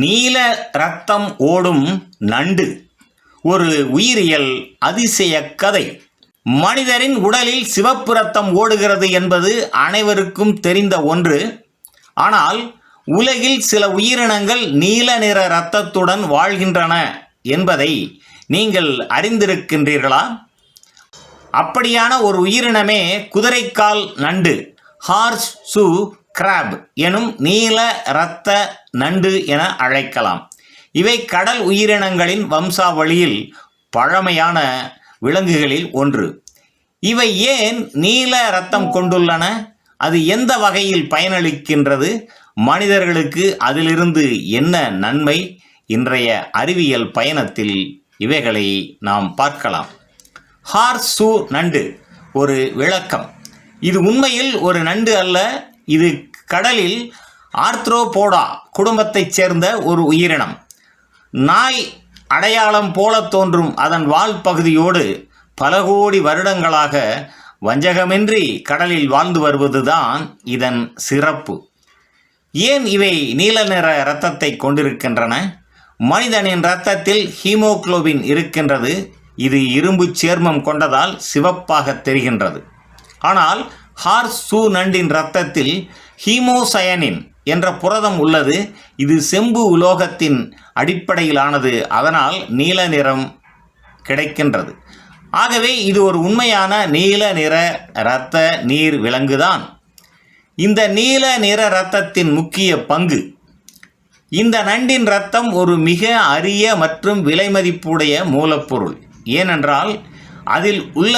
நீல ரத்தம் ஓடும் நண்டு. ஒரு உயிரியல் அதிசய கதை. மனிதரின் உடலில் சிவப்பு ரத்தம் ஓடுகிறது என்பது அனைவருக்கும் தெரிந்த ஒன்று. ஆனால் உலகில் சில உயிரினங்கள் நீல நிற இரத்தத்துடன் வாழ்கின்றன என்பதை நீங்கள் அறிந்திருக்கின்றீர்களா? அப்படியான ஒரு உயிரினமே குதிரைக்கால் நண்டு ஹார்ஸ் சூ கிராப் எனும் நீல இரத்த நண்டு என அழைக்கலாம். இவை கடல் உயிரினங்களின் வம்சாவளியில் பழமையான விலங்குகளில் ஒன்று. இவை ஏன் நீல இரத்தம் கொண்டுள்ளன? அது எந்த வகையில் பயனளிக்கின்றது? மனிதர்களுக்கு அதிலிருந்து என்ன நன்மை? இன்றைய அறிவியல் பயணத்தில் இவைகளை நாம் பார்க்கலாம். ஹார்சூ நண்டு ஒரு விளக்கம். இது உண்மையில் ஒரு நண்டு அல்ல இது கடலில் ஆர்த்ரோபோடா குடும்பத்தைச் சேர்ந்த ஒரு உயிரினம். நாய் அடையாளம் போல தோன்றும் அதன் வால் பகுதியோடு பல கோடி வருடங்களாக வஞ்சகமின்றி கடலில் வாழ்ந்து வருவதுதான் இதன் சிறப்பு. ஏன் இவை நீல நிற இரத்தத்தை கொண்டிருக்கின்றன? மனிதனின் இரத்தத்தில் ஹீமோகுளோபின் இருக்கின்றது. இது இரும்பு சேர்மம் கொண்டதால் சிவப்பாக தெரிகின்றது. ஆனால் ஹார்ஸ் சூ நண்டின் இரத்தத்தில் ஹீமோசயனின் என்ற புரதம் உள்ளது. இது செம்பு உலோகத்தின் அடிப்படையிலானது. அதனால் நீல நிறம் கிடைக்கின்றது. ஆகவே இது ஒரு உண்மையான நீல நிற இரத்த நீர் விலங்குதான். இந்த நீல நிற இரத்தத்தின் முக்கிய பங்கு இந்த நண்டின் ரத்தம் ஒரு மிக அரிய மற்றும் விலைமதிப்புடைய மூலப்பொருள். ஏனென்றால் அதில் உள்ள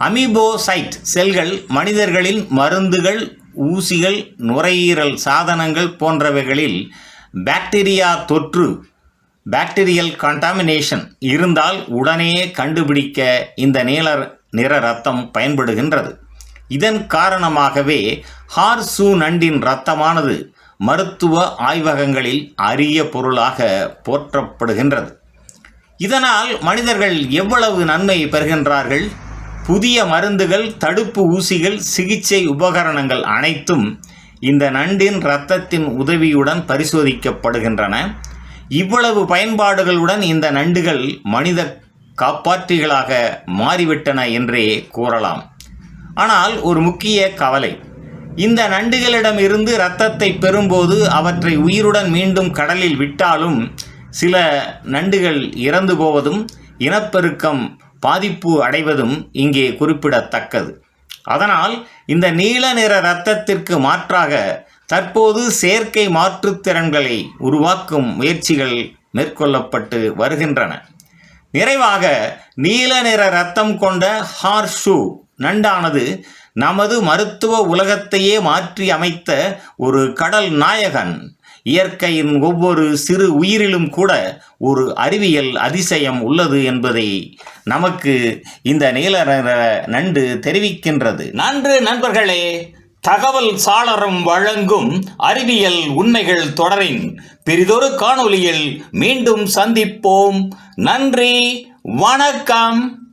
அமிபோசைட் செல்கள் மனிதர்களின் மருந்துகள் ஊசிகள் நுரையீரல் சாதனங்கள் போன்றவைகளில் பாக்டீரியா தொற்று பாக்டீரியல் கண்டாமினேஷன் இருந்தால் உடனே கண்டுபிடிக்க இந்த நீல நிற ரத்தம் பயன்படுகின்றது. இதன் காரணமாகவே ஹார்சூ நண்டின் இரத்தமானது மருத்துவ ஆய்வகங்களில் அரிய பொருளாக போற்றப்படுகின்றது. இதனால் மனிதர்கள் எவ்வளவு நன்மை பெறுகின்றார்கள்? புதிய மருந்துகள் தடுப்பு ஊசிகள் சிகிச்சை உபகரணங்கள் அனைத்தும் இந்த நண்டின் இரத்தத்தின் உதவியுடன் பரிசோதிக்கப்படுகின்றன. இவ்வளவு பயன்பாடுகளுடன் இந்த நண்டுகள் மனித காப்பாற்றிகளாக மாறிவிட்டன என்றே கூறலாம். ஆனால் ஒரு முக்கிய கவலை. இந்த நண்டுகளிடம் இருந்து இரத்தத்தை பெறும்போது அவற்றை உயிருடன் மீண்டும் கடலில் விட்டாலும் சில நண்டுகள் இறந்து போவதும் இனப்பெருக்கம் பாதிப்பு அடைவதும் இங்கே குறிப்பிடத்தக்கது. அதனால் இந்த நீல நிற இரத்தத்திற்கு மாற்றாக தற்போது செயற்கை மாற்றுத்திறன்களை உருவாக்கும் முயற்சிகள் மேற்கொள்ளப்பட்டு வருகின்றன. நிறைவாக நீல நிற இரத்தம் கொண்ட ஹார்ஷூ நண்டானது நமது மருத்துவ உலகத்தையே மாற்றி அமைத்த ஒரு கடல் நாயகன் இயற்கையின் ஒவ்வொரு சிறு உயிரிலும் கூட ஒரு அறிவியல் அதிசயம் உள்ளது என்பதை நமக்கு இந்த நீல நிற நண்டு தெரிவிக்கின்றது. நன்று நண்பர்களே தகவல் சாளரம் வழங்கும் அறிவியல் உண்மைகள் தொடரின் பெரிதொரு காணொளியில் மீண்டும் சந்திப்போம். நன்றி வணக்கம்.